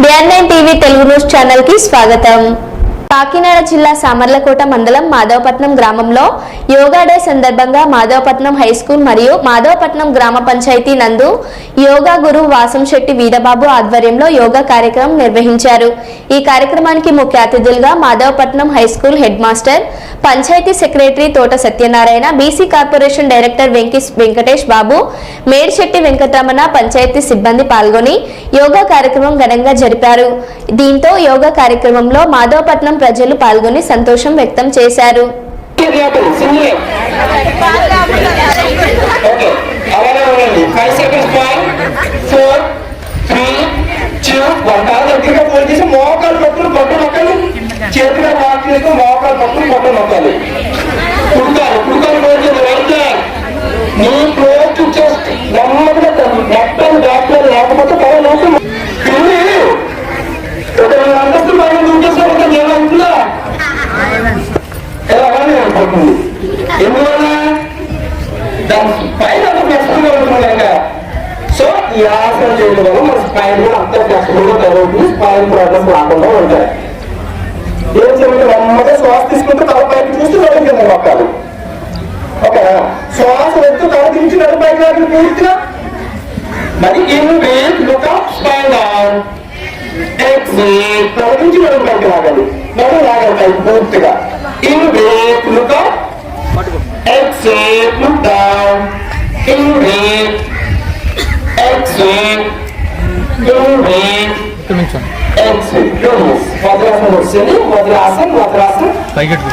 बीआरएन की स्वागतम కాకినాడ జిల్లా సామర్లకోట మండలం మాధవపట్నం గ్రామంలో యోగా డే సందర్భంగా మాధవపట్నం హై స్కూల్ మరియు మాధవపట్నం గ్రామ పంచాయతీ నందు యోగా గురు వాసంశెట్టి వీరబాబు ఆధ్వర్యంలో యోగా కార్యక్రమం నిర్వహించారు. ఈ కార్యక్రమానికి ముఖ్య అతిథులుగా Madhavapatnam high school head master panchayat secretary Thota Satyanarayana BC corporation director Venki Venkatesh Babu Medisetti Venkataramana panchayat సిబ్బంది పాల్గొని యోగా కార్యక్రమం ఘనంగా జరిపారు. దీంతో యోగా కార్యక్రమంలో మాధవపట్నం ప్రజలు పాల్గొని సంతోషం వ్యక్తం చేశారు. మోకాలు పట్టు వాటికి మోకాలు పట్టు నొక్కలు కుడుకాలు కుడుకాలు రైట్ నీ ఎలా ఎందువల్ల దాని పైన అంత కష్టంగా ఉంటుండగా సో ఈ ఆసనం చేయడం వల్ల మన స్పైన్ కూడా అంత కష్టంగా తగ్గుతుంది స్పైన్ ప్రాబ్లమ్స్ రాకుండా ఉంటాయి. ఏం చేయమంటే నెమ్మదిగా శ్వాస తీసుకుంటే తల పైకి చూస్తూ నడుము మొక్కలు ఓకే శ్వాస వస్తూ తల దించి నడుము పైకి రాకుండా పూర్తిగా? మరి ఇన్ wait look up spine down. Exhale తల నుంచి నడుము పైకి లాగాలి నడుము లాగాలి పైకి Exit, down, do it. Exit, do it. Exit, do it. Madrasa, você nem madrasa, madrasa. Vai que tu.